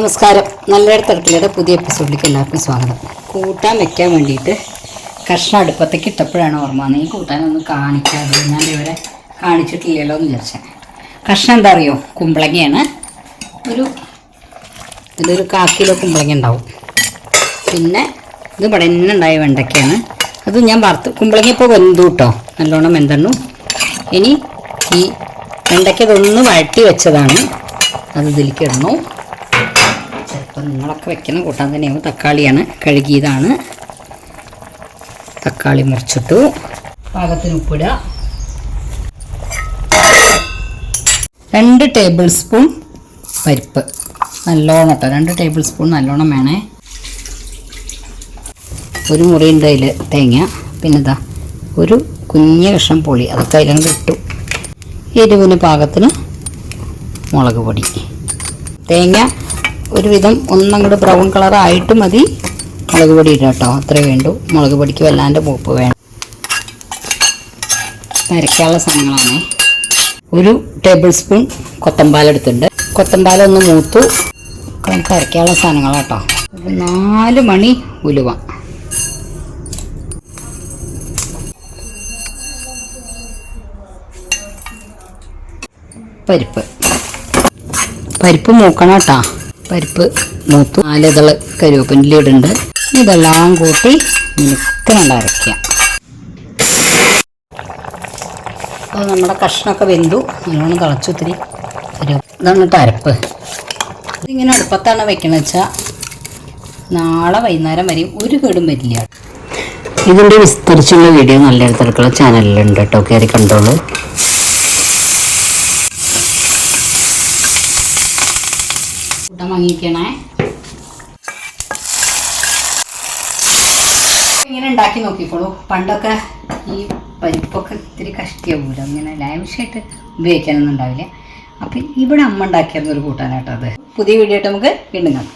നമസ്കാരം. നല്ലൊരു അടുക്കളയുടെ പുതിയ എപ്പിസോഡിലേക്ക് എല്ലാവർക്കും സ്വാഗതം. കൂട്ടാൻ വെക്കാൻ വേണ്ടിയിട്ട് കഷ്ണം അടുപ്പത്തേക്ക് ഇട്ടപ്പോഴാണ് ഓർമ്മ ഈ കൂട്ടാനൊന്നും കാണിക്കാതെ ഞാൻ ഇവരെ കാണിച്ചിട്ടില്ലല്ലോ എന്ന് വിചാരിച്ചത് കഷ്ണം എന്താ അറിയോ? കുമ്പളങ്ങയാണ്. ഒരു ഇതിലൊരു കാ കിലോ കുമ്പളങ്ങ ഉണ്ടാവും. പിന്നെ ഇത് ഇവിടെ തന്നെ ഉണ്ടായ വെണ്ടയ്ക്കയാണ്. അത് ഞാൻ വറുത്ത് കുമ്പളങ്ങ ഇപ്പോൾ വെന്തു കേട്ടോ. നല്ലോണം വെന്തണ്ണു ഇനി ഈ വെണ്ടയ്ക്ക ഇതൊന്ന് വഴറ്റി വെച്ചതാണ്. അത് ഇതിലേക്ക് ഇടണു. ചിലപ്പോൾ നിങ്ങളൊക്കെ വെക്കുന്ന കൂട്ടാൻ തന്നെയാവും തക്കാളിയാണ് കഴുകിയതാണ്. തക്കാളി മുറിച്ചിട്ടു. പാകത്തിന് ഉപ്പിടുക. രണ്ട് ടേബിൾ സ്പൂൺ പരിപ്പ്. നല്ലോണം കേട്ടോ. രണ്ട് ടേബിൾ സ്പൂൺ നല്ലോണം വേണേ. ഒരു മുറിയുണ്ട് അതിൽ തേങ്ങ. പിന്നെ ഇതാ ഒരു കുഞ്ഞ കഷ്ണം പൊളി. അതൊക്കെ അതിലങ്ങ് ഇട്ടു. എരിവിന് പാകത്തിന് മുളക് പൊടി. തേങ്ങ ഒരുവിധം ഒന്നങ്ങോട്ട് ബ്രൗൺ കളർ ആയിട്ട് മതി. മുളക് പൊടി ഇടട്ടോ അത്രേ വേണ്ടു. മുളക് പൊടിക്ക് വല്ലാണ്ട് മൂപ്പ് വേണം അരയ്ക്കാനുള്ള സാധനങ്ങളാണ്. ഒരു ടേബിൾ സ്പൂൺ കൊത്തമ്പാൽ ഒന്ന് മൂത്തു. നമുക്ക് അരയ്ക്കാനുള്ള സാധനങ്ങളാണ് കേട്ടോ നാല് മണി ഉലുവ. പരിപ്പ്. പരിപ്പ് മൂക്കണം കേട്ടാ പരിപ്പ് മൂത്ത് നാലിതൾ കരുവേപ്പിന്റെ ഇടുണ്ട്. ഇതെല്ലാം കൂട്ടി മിക്കണ്ട അരയ്ക്കുക അപ്പോൾ നമ്മുടെ കഷ്ണമൊക്കെ വെന്തു. നല്ലോണം തിളച്ചു ഒത്തിരി ഇതാണ് അരപ്പ്. ഇതിങ്ങനെ അടുപ്പത്താണ് വെക്കണമെന്ന് വെച്ചാൽ നാളെ വൈകുന്നേരം വരെ ഒരു കേടും വരില്ല. ഇതിന്റെ വിസ്തരിച്ചുള്ള വീഡിയോ നല്ല അടുത്തുള്ള ചാനലിലുണ്ട് കേട്ടോ. കയറി കണ്ടോളൂ. കൂട്ടാൻ വാങ്ങിക്കണേ ഇങ്ങനെ ഉണ്ടാക്കി നോക്കിക്കോളൂ. പണ്ടൊക്കെ ഈ പരിപ്പൊക്കെ ഇത്തിരി കഷ്ടിയാവൂല? ഇങ്ങനെ ലാവിഷായിട്ട് ഉപയോഗിക്കാനൊന്നും ഉണ്ടാവില്ല. അപ്പം ഇവിടെ അമ്മ ഉണ്ടാക്കിയായിരുന്നു ഒരു കൂട്ടാനായിട്ടത് പുതിയ വീഡിയോ ആയിട്ട് നമുക്ക് വീണ്ടും കാണാം.